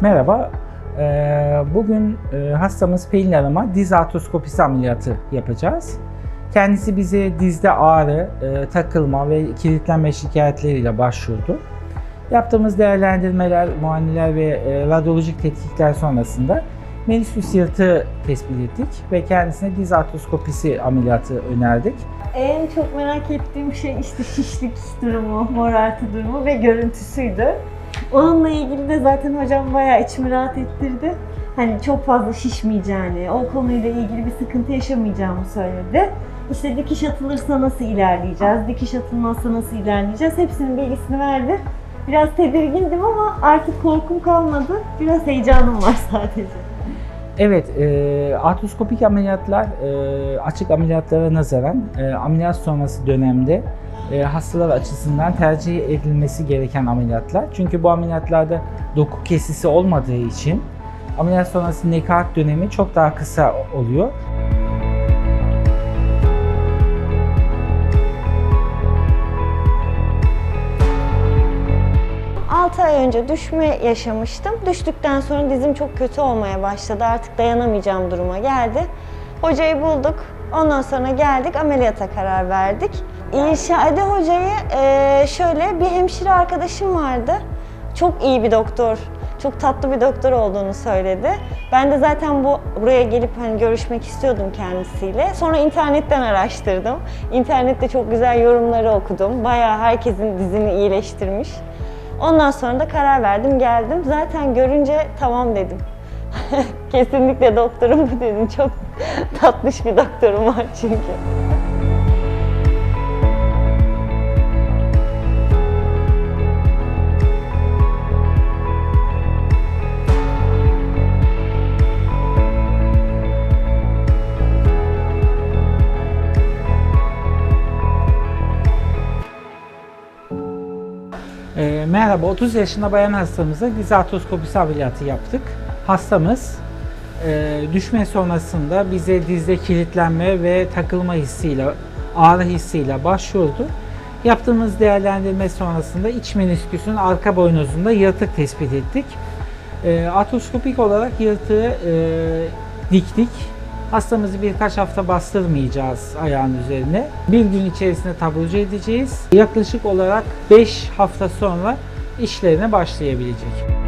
Merhaba. Ee, Bugün e, hastamız Pelin Hanım'a diz artroskopisi ameliyatı yapacağız. Kendisi bize dizde ağrı, e, takılma ve kilitlenme şikayetleriyle başvurdu. Yaptığımız değerlendirmeler, muayeneler ve e, radyolojik tetkikler sonrasında menisküs yırtığı tespit ettik ve kendisine diz artroskopisi ameliyatı önerdik. En çok merak ettiğim şey işte şişlik durumu, morartı durumu ve görüntüsüydü. Onunla ilgili de zaten hocam bayağı içimi rahat ettirdi. Hani çok fazla şişmeyeceğini, o konuyla ilgili bir sıkıntı yaşamayacağımı söyledi. İşte dikiş atılırsa nasıl ilerleyeceğiz, dikiş atılmazsa nasıl ilerleyeceğiz hepsinin bilgisini verdi. Biraz tedirgindim ama artık korkum kalmadı. Biraz heyecanım var sadece. Evet, e, artroskopik ameliyatlar e, açık ameliyatlara nazaran e, ameliyat sonrası dönemde e, hastalar açısından tercih edilmesi gereken ameliyatlar. Çünkü bu ameliyatlarda doku kesisi olmadığı için ameliyat sonrası nekaat dönemi çok daha kısa oluyor. Önce düşme yaşamıştım. Düştükten sonra dizim çok kötü olmaya başladı. Artık dayanamayacağım duruma geldi. Hocayı bulduk. Ondan sonra geldik ameliyata karar verdik. İrşade hocayı eee, şöyle bir hemşire arkadaşım vardı. Çok iyi bir doktor. Çok tatlı bir doktor olduğunu söyledi. Ben de zaten bu buraya gelip hani görüşmek istiyordum kendisiyle. Sonra internetten araştırdım. İnternette çok güzel yorumları okudum. Bayağı herkesin dizini iyileştirmiş. Ondan sonra da karar verdim, geldim. Zaten görünce tamam dedim. Kesinlikle doktorum bu dedim. Çok tatlış bir doktorum var çünkü. E, merhaba, 30 yaşında bayan hastamıza diz artroskopisi ameliyatı yaptık. Hastamız e, düşme sonrasında bize dizde kilitlenme ve takılma hissiyle, ağrı hissiyle başvurdu. Yaptığımız değerlendirme sonrasında iç menisküsün arka boynuzunda yırtık tespit ettik. E, artroskopik olarak yırtığı e, diktik. Hastamızı birkaç hafta bastırmayacağız ayağın üzerine. Bir gün içerisinde taburcu edeceğiz. Yaklaşık olarak 5 hafta sonra işlerine başlayabilecek.